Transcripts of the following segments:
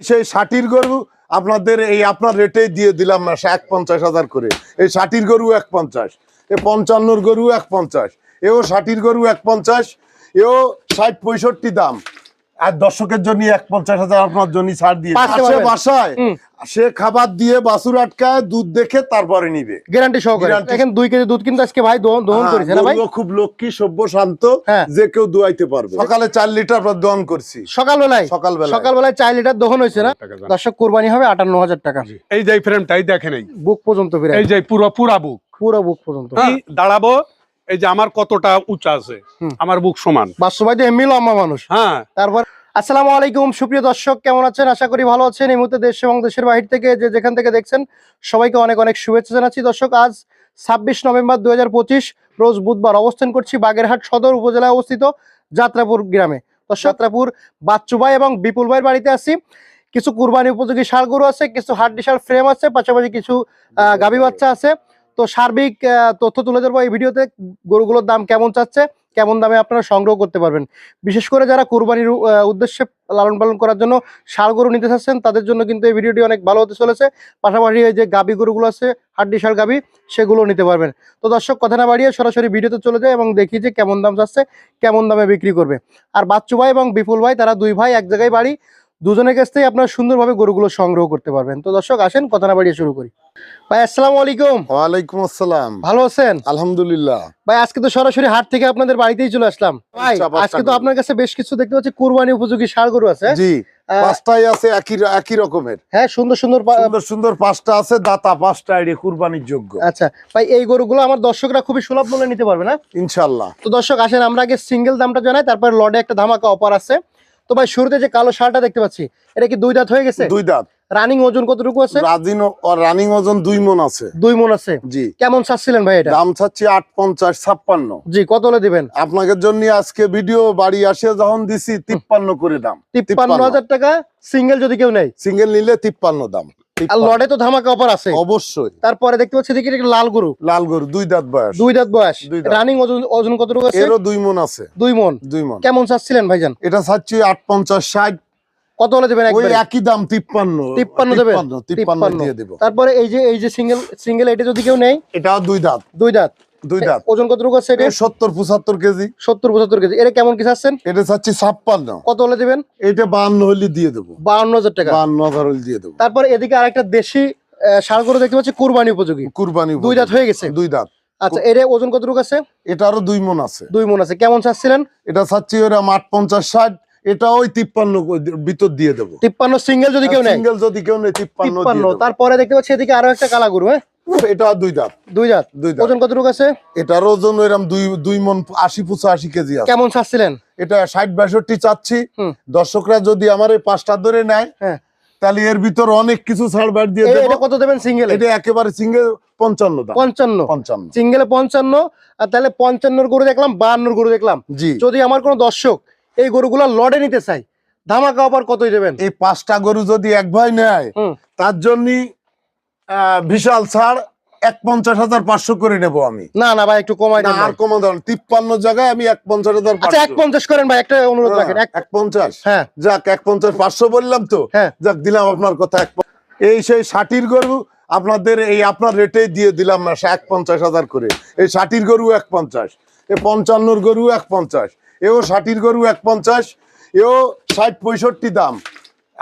সেই ষাটির গরু আপনাদের এই আপনার রেটে দিয়ে দিলাম না এক পঞ্চাশ হাজার করে এই ষাটির গরু এক পঞ্চাশ এ পঞ্চান্নর গরু এক পঞ্চাশ এও ষাটির গরু এক পঞ্চাশ এও ষাট পঁয়ষট্টি দাম আর দর্শকের জন্য এক পঞ্চাশ হাজার আপনার জন্য ছাড় দিয়ে। বাসায়। সে খাবার দিয়ে বাসুর আটকায় দুধ দেখে তারপরে নিবে। গ্যারান্টি সহকারে। এখন দুই কেজি দুধ কিন্তু আজকে ভাই দহন দহন হ্যাঁ, করেছে না ভাই? খুব লক্ষ্মী সভ্য শান্ত হ্যাঁ। যে কেউ দুয়াইতে পারবে। সকালে চার লিটার দহন করছি। সকালবেলায়। সকালবেলায়। সকালবেলায় চার লিটার দহন হয়েছে না? দর্শক কোরবানি হবে আটান্ন হাজার টাকা। এই যে ফ্রেমটাই দেখেন এই। বুক পর্যন্ত ফিরে এই যে পুরো পুরা বুক। পুরো বুক পর্যন্ত। দাঁড়াবো? এই যে আমার কতটা উঁচা আছে? আমার বুক সমান। বাস্তব ভাই তো এমনি লম্বা মানুষ। হ্যাঁ। তারপর আসসালামু আলাইকুম। সুপ্রিয় দর্শক, কেমন আছেন? আশা করি ভালো আছেন। এই মুহূর্তে দেশ এবং দেশের বাহির থেকে যে যেখান থেকে দেখছেন, সবাইকে অনেক অনেক শুভেচ্ছা জানাচ্ছি। দর্শক, আজ ছাব্বিশ নভেম্বর দু হাজার পঁচিশ, রোজ বুধবার অবস্থান করছি বাগেরহাট সদর উপজেলায় অবস্থিত যাত্রাপুর গ্রামে। যাত্রাপুর বাচ্চু ভাই এবং বিপুল ভাইয়ের বাড়িতে আছি। কিছু কুরবানি উপযোগী সার গরু আছে, কিছু হাড্ডি ষাড় ফ্রেম আছে, পাশাপাশি কিছু গাভী বাচ্চা আছে। তো সার্বিক তথ্য তুলে ধরবো এই ভিডিওতে। গরুগুলোর দাম কেমন চাচ্ছে? কেমন দামে আপনারা সংগ্রহ করতে পারবেন। বিশেষ করে যারা কুরবানির উদ্দেশ্যে লালন পালন করার জন্য ষাড় গরু নিতে চাচ্ছেন, তাদের জন্য কিন্তু এই ভিডিওটি অনেক ভালো হতে চলেছে। পাশাপাশি এই যে গাবি গরুগুলো আছে, হাড্ডি ষাড় গাবি, সেগুলো নিতে পারবেন। তো দর্শক, কথা না বাড়িয়ে সরাসরি ভিডিওতে চলে যায় এবং দেখি যে কেমন দাম চাচ্ছে কেমন দামে বিক্রি করবে। আর বাচ্চু ভাই এবং বিপুল ভাই, তারা দুই ভাই, এক জায়গায় বাড়ি। দুজনের কাছ থেকে আপনারা সুন্দরভাবে গরুগুলো সংগ্রহ করতে পারবেন। তো দর্শক আসেন কথা না বাড়িয়ে শুরু করি। ভাই আসসালামু আলাইকুম। ওয়ালাইকুম আসসালাম। ভালো আছেন? আলহামদুলিল্লাহ। ভাই আজকে তো সরাসরি হাট থেকে আপনাদের বাড়িতেই চলে আসলাম। ভাই আজকে তো আপনার কাছে বেশ কিছু দেখতে পাচ্ছি কুরবানি উপযোগী ষাড় গরু আছে। জি পাঁচটাই আছে একই একই রকমের। হ্যাঁ সুন্দর সুন্দর সুন্দর সুন্দর পাঁচটা আছে দাতা পাঁচটা এড়ে কুরবানির যোগ্য। আচ্ছা ভাই এই গরুগুলো আমার দর্শকরা খুবই সুলভ মূল্যে নিতে পারবে না? ইনশাল্লাহ তো দর্শক আসেন আমরা আগে সিঙ্গেল দামটা জানাই তারপর লডে একটা ধামাকা অফার আছে। তো ভাই শুরুতে যে কালো শালটা দেখতে পাচ্ছি এটা কি দুই দাঁত হয়ে গেছে? দুই দাঁত। রানিং ওজন কতটুকু আছে? রাজিন রানিং ওজন দুই মন আছে। দুই মন আছে। জি। কেমন চাচ্ছিলেন ভাই এটা? দাম চাচ্ছি আট পঞ্চাশ ছাপ্পান্ন। জি কত হলে দিবেন? আপনাদের জন্য আজকে ভিডিও বাড়ি আসে যখন দিছি তিপ্পান্ন করে দাম। তিপ্পান্ন হাজার টাকা সিঙ্গেল যদি কেউ নেয়? সিঙ্গেল নিলে তিপ্পান্ন দাম। আর লডে তো ধামাকা অফার আছে। অবশ্যই। তারপরে দেখতে পাচ্ছি দেখি লাল গরু? লাল গরু দুই দাঁত বয়স। দুই দাঁত বয়স। রানিং ওজন ওজন কতটুকু আছে? এরও দুই মন আছে। দুই মন। দুই মন। কেমন চাচ্ছিলেন ভাইজান? এটা চাচ্ছি আট পঞ্চাশ ষাট। কত হলে দেবেন ওই একই দাম তিপ্পান্ন। তিপ্পান্ন দেবেন? তিপ্পান্ন তিপ্পান্ন। দিয়ে দেব। তারপরে এই যে এই যে সিঙ্গেল সিঙ্গেল এটা যদি কেউ নেয়? এটাও দুই দাঁত। দুই দাঁত। দুই দাঁত। ওজন আছে এটা? কেজি। সত্তর পঁচাত্তর কেজি। এটা কেমন কি চাচ্ছেন এটা চাচ্ছি ছাপ্পান্ন। কত হলে দেবেন? এটা হলে দিয়ে দেবো। টাকা। বাহান্ন হাজার হলে দিয়ে দেবো। তারপরে এদিকে আরেকটা দেশি আহ, গরু দেখতে পাচ্ছি কুরবানি উপযোগী। কুরবানি দুই দাঁত হয়ে গেছে? দুই দাঁত। আচ্ছা এটা ওজন কতটুকু আছে? এটারও দুই মন আছে। দুই মন আছে। কেমন চাচ্ছিলেন? এটা চাচ্ছি ওরা পঞ্চাশ ষাট। এটা ওই তিপ্পান্ন ভিতর দিয়ে দেবো। তিপ্পান্ন সিঙ্গেল যদি কেউ নেয়? সিঙ্গেল যদি কেউ নেই তিপ্পান্ন। তারপরে দেখতে পাচ্ছি এদিকে আরও একটা কালা গরু হ্যাঁ? এটা দুই দাঁত। দুই দাঁত? দুই দাঁত। ওজন কতটুকু আছে? এটার ওজন এরকম দুই দুই মন আশি পঁচাশি কেজি আছে। কেমন চাচ্ছিলেন? এটা ষাট বাষট্টি চাচ্ছি। দর্শকরা যদি আমার এই পাঁচটা ধরে নেয় হ্যাঁ। তাহলে এর ভিতর অনেক কিছু ছাড় বাড় দিয়ে এটা কত দেবেন সিঙ্গেল? এটা একেবারে সিঙ্গেল পঞ্চান্ন পঞ্চান্ন। পঞ্চান্ন। সিঙ্গেলে পঞ্চান্ন আর তাহলে পঞ্চান্নর গরু দেখলাম বাহান্নর গরু দেখলাম। জি। যদি আমার কোনো দর্শক এই গরুগুলো লড়ে নিতে চাই ধামাকা অফার কতই দেবেন? এই পাঁচটা গরু যদি এক ভাই নেয় তার জন্য বিশাল ছাড় এক পঞ্চাশ হাজার পাঁচশো করে নেব আমি। না না ভাই একটু কমাই দেন আর। কমা দাম তিপ্পান্ন জায়গায় আমি এক পঞ্চাশ হাজার আচ্ছা এক পঞ্চাশ করেন ভাই একটা অনুরোধ রাখেন এক এক পঞ্চাশ হ্যাঁ। যাক এক পঞ্চাশ পাঁচশো বললাম তো। হ্যাঁ। যাক দিলাম আপনার কথা এক এই সেই ষাটির গরু আপনাদের এই আপনার রেটে দিয়ে দিলাম না এক পঞ্চাশ হাজার করে। এই ষাটির গরু এক পঞ্চাশ এ পঞ্চান্নর গরু এক পঞ্চাশ এও ষাটির গরু এক পঞ্চাশ এও ষাট পঁয়ষট্টি দাম।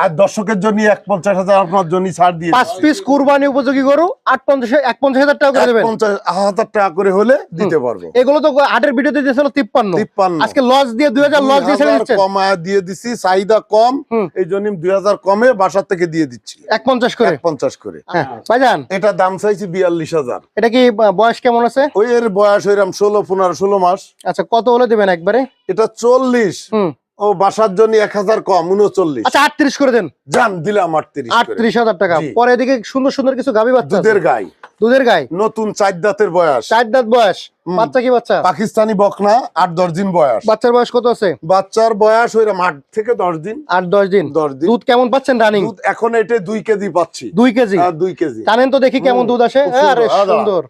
আর দর্শকের জন্য এক পঞ্চাশ হাজার আপনার জন্য ছাড় দিয়ে পাঁচ পিস কুরবানি উপযোগী গরু আট পঞ্চাশ এক পঞ্চাশ হাজার টাকা করে দেবেন। পঞ্চাশ হাজার টাকা করে হলে দিতে পারব। এগুলো তো আটের ভিডিওতে দিয়েছিল তিপ্পান্ন। তিপ্পান্ন। আজকে লস দিয়ে দুই হাজার লস দিয়ে ছেড়ে কমায় দিয়ে দিছি চাহিদা কম এই জন্য দুই হাজার কমে বাসার থেকে দিয়ে দিচ্ছি। এক পঞ্চাশ করে? পঞ্চাশ করে। হ্যাঁ ভাইজান। এটা দাম চাইছি বিয়াল্লিশ হাজার। এটা কি বয়স কেমন আছে? ওই এর বয়স ওইরকম ষোলো পনেরো ষোলো মাস। আচ্ছা কত হলে দেবেন একবারে? এটা চল্লিশ। ও বাসার জন্য এক হাজার কম উনচল্লিশ। আচ্ছা আটত্রিশ করে দেন। যান দিলাম আটত্রিশ। আটত্রিশ হাজার টাকা। পরে এদিকে সুন্দর সুন্দর কিছু গাভী বাচ্চা দুধের গাই। দুধের গায়ে নতুন চার দাঁতের বয়স। চার দাঁত বয়স। বাচ্চা কি বাচ্চা? পাকিস্তানি বকনা আট দশ দিন বয়স। বাচ্চার বয়স কত আছে? বাচ্চার বয়স ওইরকম আট থেকে দশ দিন। আট দশ দিন। দশ দিন। দুধ কেমন পাচ্ছেন রানিং? এখন এটা দুই কেজি পাচ্ছি। দুই কেজি। আর দুই কেজি। জানেন তো দেখি কেমন দুধ আসে। সুন্দর।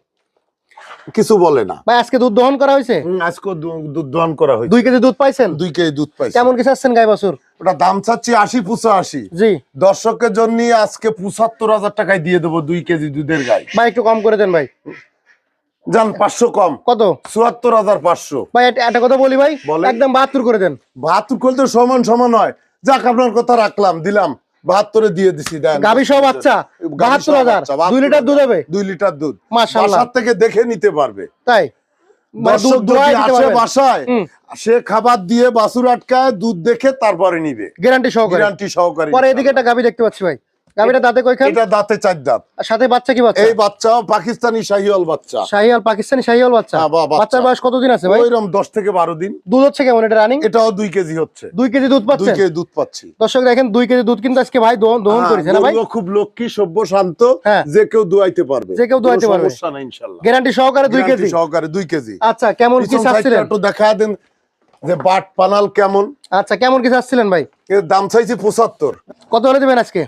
কিছু বলে না। ভাই আজকে দুধ দহন করা হয়েছে? আজকে দুধ দহন করা হয়েছে। দুই কেজি দুধ পাইছেন? দুই কেজি দুধ পাইছি। কেমন কিছু আসছেন গাই বাছুর? ওটা দাম চাচ্ছি আশি পঁচাশি। জি। দর্শকের জন্য আজকে পঁচাত্তর হাজার টাকায় দিয়ে দেবো দুই কেজি দুধের গাই। ভাই একটু কম করে দেন ভাই। যান পাঁচশো কম। কত? চুয়াত্তর হাজার পাঁচশো। ভাই একটা- কথা বলি ভাই। একদম বাহাত্তর করে দেন। বাহাত্তর করলে তো সমান সমান হয়। যাক আপনার কথা রাখলাম দিলাম। বাহাত্তরে দিয়ে দিছি গাভী সহ বাচ্চা বাহাত্তর হাজার। দুই লিটার দুধ হবে? দুই লিটার দুধ। বাসার থেকে দেখে নিতে পারবে। তাই? মানে। সে খাবার দিয়ে বাসুর আটকায় দুধ দেখে তারপরে নিবে। গ্যারান্টি সহকারে। গ্যারান্টি সহকারী পরে এদিকে একটা গাভী দেখতে পাচ্ছি ভাই। গাভীটা দাঁতে কয়খান এটা দাঁতে চার দাঁত। আর সাথে বাচ্চা কি বাচ্চা? এই বাচ্চাও পাকিস্তানি শাহিওয়াল বাচ্চা। শাহিয়াল পাকিস্তানি শাহিয়াল বাচ্চা? হ্যাঁ, বাচ্চা। বাচ্চার বয়স কতদিন আছে ভাই? ওইরকম দশ থেকে বারো দিন। দুধ হচ্ছে কেমন এটা রানিং এটাও দুই কেজি হচ্ছে। দুই কেজি দুধ দুই পাচ্ছেন কেজি দুধ পাচ্ছি। দর্শক দেখেন দুই কেজি দুধ কিন্তু আজকে ভাই দহন দহন হ্যাঁ, করেছে না ভাই? খুব লক্ষ্মী সভ্য শান্ত হ্যাঁ। যে কেউ দুয়াইতে পারবে। যে কেউ দুয়াইতে পারবে। সমস্যা নাই ইনশাল্লাহ। গ্যারান্টি সহকারে দুই কেজি? সহকারে দুই কেজি। আচ্ছা কেমন কি চাচ্ছিলেন? একটু দেখা দেন যে বাট পানাল কেমন? আচ্ছা কেমন কি চাচ্ছিলেন ভাই? এর দাম চাইছি পঁচাত্তর। কত হলে দেবেন আজকে?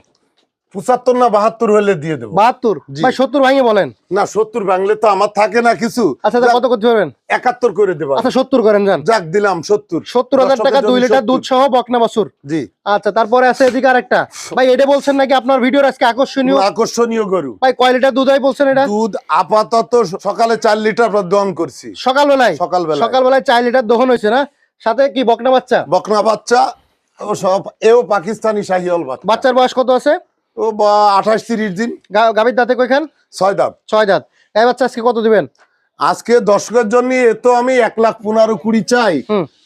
পঁচাত্তর না বাহাত্তর হলে দিয়ে দেবো। বাহাত্তর? ভাই সত্তর ভাঙে বলেন। না সত্তর বাংলে তো আমার থাকে না কিছু। আচ্ছা কত করতে পারবেন? একাত্তর করে দেবো আচ্ছা সত্তর করেন যান। যাক দিলাম সত্তর। সত্তর হাজার টাকা দুই লিটার দুধ সহ বকনা বাছুর। জি। আচ্ছা তারপরে আছে এদিকে আরেকটা। ভাই এটা বলছেন নাকি আপনার ভিডিওর আজকে আকর্ষণীয়? আকর্ষণীয় গরু। ভাই কয় লিটার দুধ হয় বলছেন এটা? দুধ আপাতত সকালে চার লিটার দহন করছি। সকালবেলায়? সকালবেলায়। সকালবেলায় চার লিটার দহন হয়েছে না? সাথে কি বকনা বাচ্চা? বকনা বাচ্চা ও সব এও পাকিস্তানি শাহিওয়াল বাচ্চা। বাচ্চার বয়স কত আছে? ও বা আঠাশ তিরিশ দিন। গাভীর দাঁতে কয়খান? ছয় দাঁত। ছয় দাঁত। এই বাচ্চা আজকে কত দিবেন? আজকে দর্শকের জন্য এ তো আমি এক লাখ পনেরো কুড়ি চাই।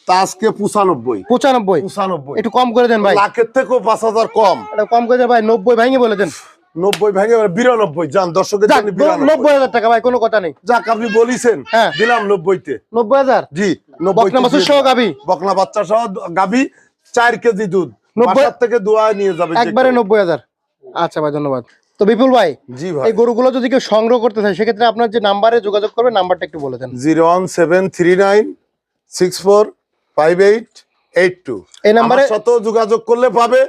তা আজকে পঁচানব্বই। পঁচানব্বই? পঁচানব্বই। একটু কম করে দেন ভাই। লাখের থেকেও পাঁচ হাজার কম। এটা কম করে দেন ভাই নব্বই ভাঙে বলে দেন। নব্বই ভেঙে বিরানব্বই যান দর্শকের জন্য নব্বই হাজার টাকা ভাই কোনো কথা নেই। যাক আপনি বলিছেন হ্যাঁ। দিলাম নব্বইতে। নব্বই হাজার? জি নব্বই সহ গাভী? বকনা বাচ্চা সহ গাভী চার কেজি দুধ। নব্বই- থেকে দোয়া নিয়ে যাবে একবারে নব্বই হাজার। আচ্ছা ভাই ধন্যবাদ। তো বিপুল ভাই জি ভাই। এই গরুগুলো যদি কেউ সংগ্রহ করতে চায় সেক্ষেত্রে আপনার যে নাম্বারে যোগাযোগ করবে নাম্বারটা একটু বলে দেন। Zero one seven three nine six four five eight eight two. এই নাম্বারে যোগাযোগ করলে পাবে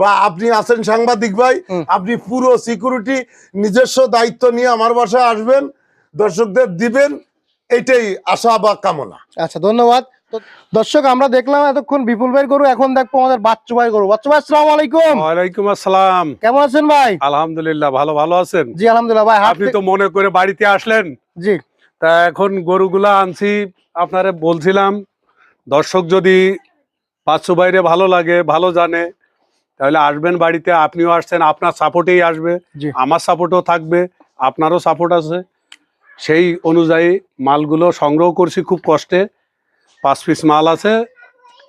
বা আপনি আছেন সাংবাদিক ভাই আপনি পুরো সিকিউরিটি নিজস্ব দায়িত্ব নিয়ে আমার বাসায় আসবেন দর্শকদের দিবেন এটাই আশা বা কামনা। আচ্ছা ধন্যবাদ। দর্শক আমরা দেখলাম এতক্ষণ বিপুল ভাইয়ের গরু এখন দেখব আমাদের বাচ্চু ভাই গরু। বাচ্চু ভাই আসসালামু আলাইকুম। ওয়ালাইকুম আসসালাম। কেমন আছেন ভাই? আলহামদুলিল্লাহ ভালো ভালো আছেন? জি আলহামদুলিল্লাহ ভাই আপনি তো মনে করে বাড়িতে আসলেন। জি। তা এখন গরুগুলা আনছি আপনারে বলছিলাম দর্শক যদি পাঁচশো বাইরে ভালো লাগে ভালো জানে তাহলে আসবেন বাড়িতে আপনিও আসছেন আপনার সাপোর্টেই আসবে। আমার সাপোর্টও থাকবে আপনারও সাপোর্ট আছে। সেই অনুযায়ী মালগুলো সংগ্রহ করছি খুব কষ্টে। পাঁচ পিস মাল আছে।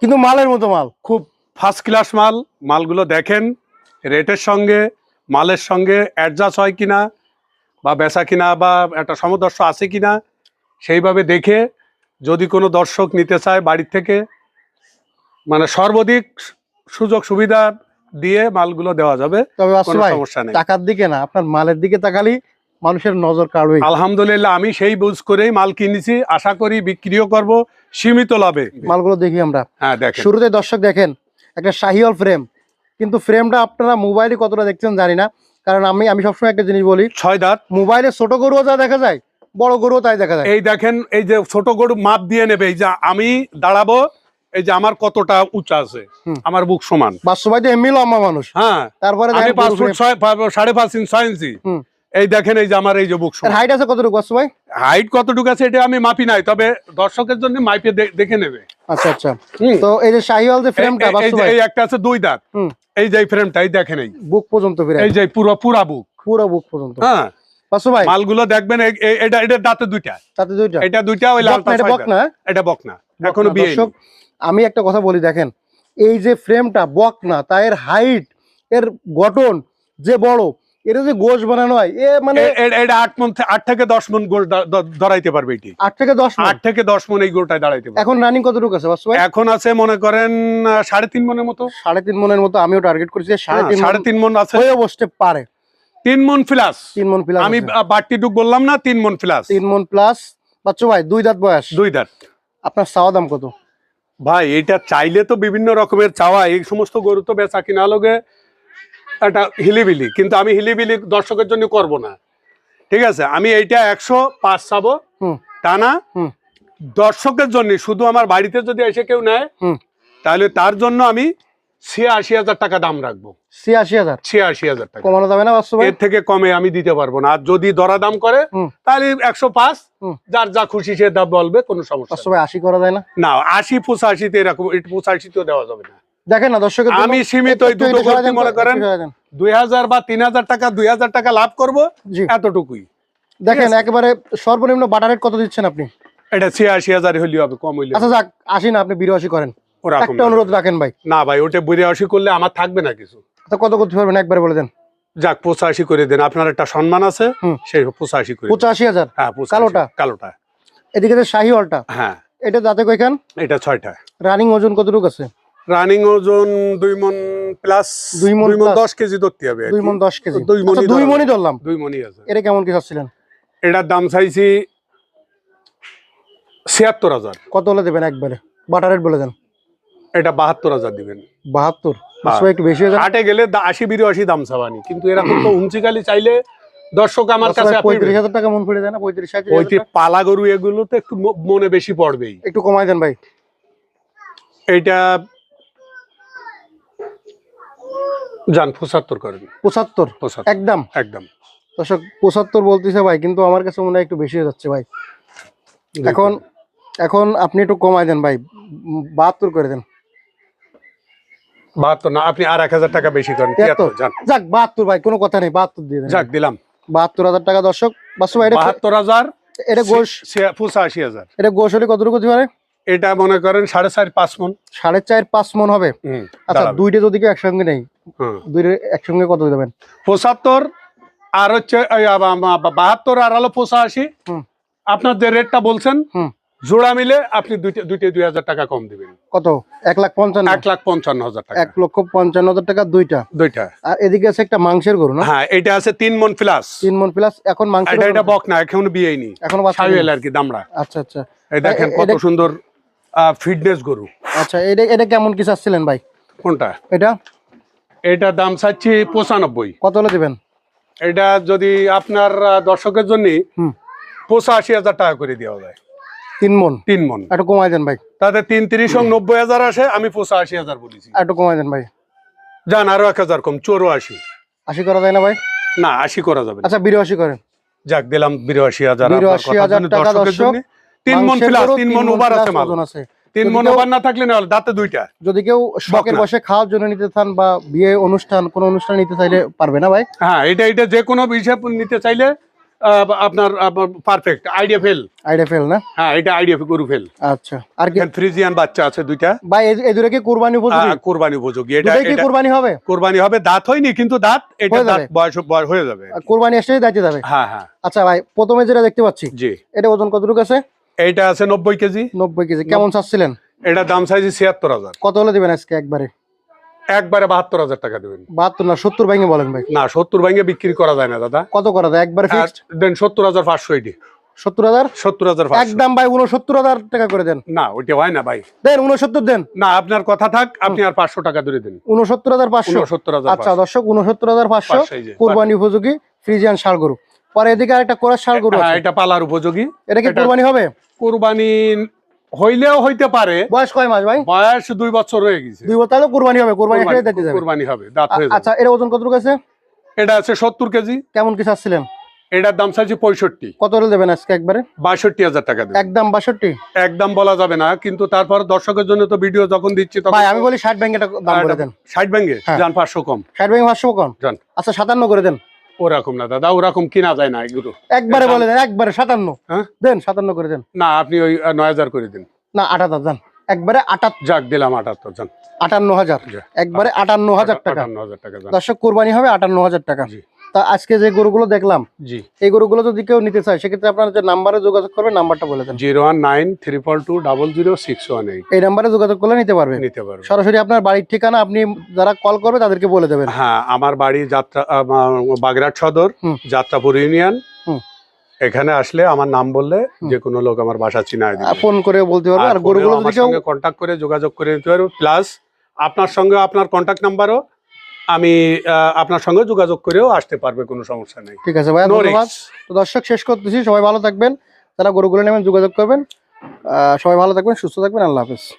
কিন্তু মালের মতো মাল। খুব ফার্স্ট ক্লাস মাল। মালগুলো দেখেন রেটের সঙ্গে মালের সঙ্গে অ্যাডজাস্ট হয় কিনা বা বেচা কিনা বা একটা সমদর্শ আছে কিনা সেইভাবে দেখে যদি কোনো দর্শক নিতে চায় বাড়ির থেকে মানে সর্বাধিক সুযোগ সুবিধা দিয়ে মালগুলো দেওয়া যাবে তবে সমস্যা নেই। টাকার দিকে না আপনার মালের দিকে তাকালি মানুষের নজর কাড়বে আলহামদুলিল্লাহ আমি সেই বুঝ করেই মাল কিনেছি আশা করি বিক্রিও করব সীমিত লাভে। মালগুলো দেখি আমরা। হ্যাঁ দেখেন। শুরুতে দর্শক দেখেন একটা শাহিওয়াল ফ্রেম কিন্তু ফ্রেমটা আপনারা মোবাইলে কতটা দেখছেন জানি না কারণ আমি আমি সবসময় একটা জিনিস বলি ছয় দাঁত। মোবাইলে ছোট গরুও যা দেখা যায় বড় গরুও তাই দেখা যায়। এই দেখেন এই যে ছোট গরু মাপ দিয়ে নেবে এই যে আমি দাঁড়াবো এই যে আমার কতটা উঁচা আছে আমার বুক সমান। বাস্তব ভাই তো এমনি লম্বা মানুষ। হ্যাঁ তারপরে আমি পাঁচ ফুট ছয় সাড়ে পাঁচ ইঞ্চ ছয় ইঞ্চি। এই দেখেন এই যে আমার এই যে বুক হাইট আছে কতটুকু আছে ভাই? হাইট কতটুকু আছে এটা আমি মাপি নাই তবে দর্শকের জন্য মাইপে দেখে নেবে। আচ্ছা আচ্ছা। তো এই যে শাহিওয়াল যে ফ্রেমটা এই- যে- এই একটা আছে দুই দাঁত। এই যে ফ্রেমটা এই দেখেন এই। বুক পর্যন্ত ফিরে এই যে পুরো পুরা বুক। পুরো বুক পর্যন্ত। হ্যাঁ। বাস্তব ভাই? মালগুলো দেখবেন এটা এটা দাঁতে দুইটা। তাতে দুইটা? এটা দুইটা ওই লালটা না, এটা বক না, এটা বক না এখনও বিয়ে দর্শক আমি একটা কথা বলি দেখেন এই যে ফ্রেমটা বক না তা এর হাইট এর গঠন যে বড় এটা যে গোশ বানানো হয় এ মানে এটা আট মন আট থেকে দশ মন গোল দাঁড়াইতে পারবে এটি। আট থেকে দশ আট থেকে দশ মন এই গোলটায় দাঁড়াইতে পারবে। এখন রানিং কতটুকু আছে এখন আছে মনে করেন সাড়ে তিন মনের মতো। সাড়ে তিন মনের মতো আমিও টার্গেট করেছি সাড়ে হ্যাঁ, তিন সাড়ে মন তিন মন আছে। হয়ে বসতে পারে। তিন মন প্লাস তিন মন প্লাস আমি বাড়তি টুক বললাম না তিন মন প্লাস তিন মন প্লাস বাচ্চু ভাই দুই দাঁত বয়স? দুই দাঁত। আপনার চাওয়া দাম কত? ভাই এটা চাইলে তো বিভিন্ন রকমের চাওয়া এই সমস্ত গরু তো বেচা কিনা লগে একটা হিলিবিলি কিন্তু আমি হিলিবিলি দর্শকের জন্য করব না। ঠিক আছে? আমি এইটা একশো পাঁচ চাবো টানা দর্শকের জন্য শুধু আমার বাড়িতে যদি এসে কেউ নেয় তাহলে তার জন্য আমি ছিয়াশি হাজার টাকা দাম রাখব। ছিয়াশি হাজার? ছিয়াশি হাজার টাকা। কমানো যাবে না এর থেকে কমে আমি দিতে পারব না। আর যদি দরা দাম করে তাহলে একশো পাঁচ যার যা খুশি সে দাম বলবে কোনো সমস্যা আশি করা যায় না? না আশি পঁচাশিতে এরকম পঁচাশিতেও দেওয়া যাবে না। দেখেন না দর্শকের জন্য আমি সীমিত দুটো করতে মনে করেন সরাই দেন। দুই হাজার বা তিন হাজার টাকা দুই হাজার টাকা লাভ করব এতটুকুই। দেখেন। একেবারে সর্বনিম্ন বাটার রেট কত দিচ্ছেন আপনি? এটা ছিয়াশি হাজার হইলে হবে কম হইলে আচ্ছা যাক না আপনি বিরাশি করেন। একটা অনুরোধ রাখেন ভাই। না ভাই ওটা বিরাশি করলে আমার থাকবে না কিছু। তো কত করতে পারবেন? একবারে বলে দেন। যাক পঁচাশি করে দেন। আপনার একটা সম্মান আছে। সেই পঁচাশি করে দেন। পঁচাশি হাজার? হ্যাঁ কালোটা? কালোটা। এদিকে শাহি অলটা হ্যাঁ। এটা যাতে কইখান এটা ছয়টা। রানিং ওজন কতটুকু আছে? রানিং ওজন দুই মন প্লাস দুই মন দশ কেজি ধরতে হবে দুই মন দশ কেজি। দুই মণই আচ্ছা, দুই ধরলাম। দুই মনই আছে। এটা কেমন কি চাচ্ছিলেন? এটার দাম চাইছি ছিয়াত্তর হাজার। কত হলে দেবেন একবারে? বাটার রেট বলে দেন। এটা বাহাত্তর হাজার দিবেন। বাহাত্তর? হ্যাঁ। একটু বেশি হয়ে হাটে গেলে আশি বিরাশি দাম চাবানি কিন্তু এরকম তো উঞ্চিকালি চাইলে দর্শক আমার কাছে পঁয়ত্রিশ হাজার টাকা মন পড়ে দেয় না? পঁয়ত্রিশ হাজার পালা গরু এগুলো তো একটু মনে বেশি পড়বেই। একটু কমাই দেন ভাই। এইটা যান পঁচাত্তর করেন। পঁচাত্তর? একদম? একদম। দর্শক পঁচাত্তর বলতেছে ভাই কিন্তু আমার কাছে মনে হয় একটু বেশি হয়ে যাচ্ছে ভাই। এখন এখন আপনি একটু কমাই দেন ভাই বাহাত্তর করে দেন। বাহাত্তর না আপনি আর এক হাজার টাকা বেশি করেন যাক বাহাত্তর ভাই কোনো কথা নেই বাহাত্তর দিয়ে দেন। যাক দিলাম। বাহাত্তর হাজার টাকা দর্শক বাস্তব ভাই এটা বাহাত্তর হাজার এটা গোশ ছি- পঁচাশি হাজার। এটা গোশ হলে কতটুকু পারে? এটা মনে করেন সাড়ে চার পাঁচ মন। সাড়ে চার পাঁচ মন হবে। আচ্ছা দুইটা যদি একসঙ্গে নেই দুইটা একসঙ্গে কত দেবেন? পঁচাত্তর আর হচ্ছে বাহাত্তর আর হলো পঁচাশি। আপনার যে রেটটা বলছেন। জোড়া মিলে আপনি দুইটা দুইটা দুই হাজার টাকা কম দিবেন। কত? এক লাখ পঞ্চান্ন? এক লাখ পঞ্চান্ন হাজার টাকা। এক লক্ষ পঞ্চান্ন হাজার টাকা দুইটা। দুইটা। আর এদিকে আছে একটা মাংসের গরু না? হ্যাঁ এটা আছে তিন মন প্লাস। তিন মন প্লাস এখন মাংসের এটা এটা বক না এখন বিয়ে নি। এখনও নেই। আর কি দামড়া। আচ্ছা আচ্ছা। এই দেখেন কত সুন্দর ফিটনেস গরু। আচ্ছা এটা এটা কেমন কি চাচ্ছিলেন ভাই? কোনটা? এটা? এটা দাম চাচ্ছি পঁচানব্বই। কত হলে দেবেন? এটা যদি আপনার দর্শকের জন্য পঁচাশি হাজার টাকা করে দেওয়া যায়। তিন মন? তিন মন। একটু কমাই দেন ভাই। তাতে তিন তিরিশ নব্বই হাজার আসে আমি পঁচাশি হাজার বলেছি। একটু কমাই দেন ভাই। যান আরও এক হাজার কম চৌরাশি। আশি করা যায় না ভাই? না আশি করা যাবে আচ্ছা বিরাশি করেন। যাক দিলাম বিরাশি হাজার বিরাশি হাজার টাকা দর্শক তিন মন প্লাস তিন মন ওভার আছে মাল। আছে। তিন মন ওভার না থাকলে না দাঁতে দুইটা। যদি কেউ শখের বসে খাওয়ার জন্য নিতে চান বা বিয়ে অনুষ্ঠান কোন অনুষ্ঠান নিতে চাইলে পারবে না ভাই? হ্যাঁ এটা এটা যে কোনো হিসাব নিতে চাইলে আপনার perfect idea fail idea fail না? হ্যাঁ এটা আইডিয়া গরু ফেল আচ্ছা আর কি? ফ্রিজিয়ান বাচ্চা আছে দুইটা। ভাই এই- দুটো কি কোরবানি উপযোগী? কোরবানি উপযোগী। এটা কি কোরবানি হবে? কোরবানি হবে দাঁত হয়নি কিন্তু দাঁত এটা দাঁত বয়স বয়স হয়ে যাবে। কোরবানি এসে দাইতে যাবে? হ্যাঁ হ্যাঁ। আচ্ছা ভাই প্রথমে যেটা দেখতে পাচ্ছি জি। এটা ওজন কতটুকু আছে? এইটা আছে নব্বই কেজি। নব্বই কেজি। কেমন চাচ্ছিলেন? এটা দাম চাইছি ছিয়াত্তর হাজার। কত হলে দিবেন আজকে একবারে? একবারে বাহাত্তর হাজার টাকা দেবেন। বাহাত্তর না সত্তর ভেঙে বলেন ভাই। না সত্তর ভাঙে বিক্রি করা যায় না দাদা। কত করা যায়? একবারে ফিক্সড দেন সত্তর হাজার পাঁচশো এটি। সত্তর হাজার? সত্তর হাজার একদম ভাই উনসত্তর হাজার টাকা করে দেন। না ওইটা হয় না ভাই। দেন উনসত্তর দেন। না আপনার কথা থাক আপনি আর পাঁচশো টাকা ধরে দিন। উনসত্তর হাজার পাঁচশো। সত্তর হাজার আচ্ছা দর্শক উনসত্তর হাজার পাঁচশো কোরবানি উপযোগী ফ্রিজিয়ান ষাড় গরু পরে এদিকে আরেকটা কোরাস ষাড় গরু হ্যাঁ আছে। এটা পালার উপযোগী। এটা কি কোরবানি হবে? কোরবানি হইলেও হইতে পারে। বয়স কয় মাস ভাই? বয়স দুই বছর হয়ে গেছে। দুই বছর তাহলে কোরবানি হবে কোরবানি দিতে যাবে। কোরবানি হবে দাঁত হয়ে যাবে। আচ্ছা এটা ওজন কতটুকু আছে? এটা আছে সত্তর কেজি। কেমন কি চাচ্ছিলেন? এটার দাম চাইছি পঁয়ষট্টি। কত দেবেন আজকে একবারে? বাষট্টি হাজার টাকা দেবে একদম বাষট্টি? একদম বলা যাবে না কিন্তু তারপর দর্শকের জন্য তো ভিডিও যখন দিচ্ছি তখন ভাই আমি বলি ষাট ব্যাংকের দাম করে দেন। ষাট ব্যাঙ্গে হ্যাঁ। যান পাঁচশো কম। ষাট ব্যাংক পাঁচশো যান। আচ্ছা সাতান্ন করে দেন। ওরকম না দাদা ওরকম কিনা যায় না এগুলো। একবারে বলে দেন একবারে সাতান্ন। হ্যাঁ? দেন সাতান্ন করে দেন। না আপনি ওই নয় হাজার করে দিন। না আট হাজার একবারে আটাত যাক দিলাম আটাত্তর যান। আটান্ন হাজার। একবারে আটান্ন হাজার টাকা। দর্শক কোরবানি হবে আটান্ন হাজার টাকা। জি। তা আজকে যে গরুগুলো দেখলাম জি। এই গরুগুলো যদি কেউ নিতে চায় সেক্ষেত্রে আপনারা যে নাম্বারে যোগাযোগ করবেন নাম্বারটা বলে দেন। Zero one nine triple two double zero six one eight এই নাম্বারে যোগাযোগ করলে নিতে পারবে। নিতে পারবেন সরাসরি আপনার বাড়ির ঠিকানা আপনি যারা কল করবে তাদেরকে বলে দেবেন। হ্যাঁ আমার বাড়ি যাত্রা আমার বাগেরহাট সদর। যাত্রাপুর ইউনিয়ন। এখানে আসলে আমার নাম বললে যে কোনো লোক আমার বাসা চিনায় দিবে। ফোন করে বলতে পারবে। আর গরুগুলো যদি কেউ সঙ্গে কন্ট্যাক্ট করে যোগাযোগ করে নিতে পারবে। প্লাস আপনার সঙ্গে আপনার কন্ট্যাক্ট নাম্বারও আমি আপনার সঙ্গে যোগাযোগ করেও আসতে পারবে কোনো সমস্যা নেই। ঠিক আছে ভাইয়া No ধন্যবাদ। তো দর্শক শেষ করতেছি। সবাই ভালো থাকবেন। যারা গরুগুলো নেবেন যোগাযোগ করবেন। সবাই ভালো থাকবেন সুস্থ থাকবেন। আল্লাহ হাফেজ।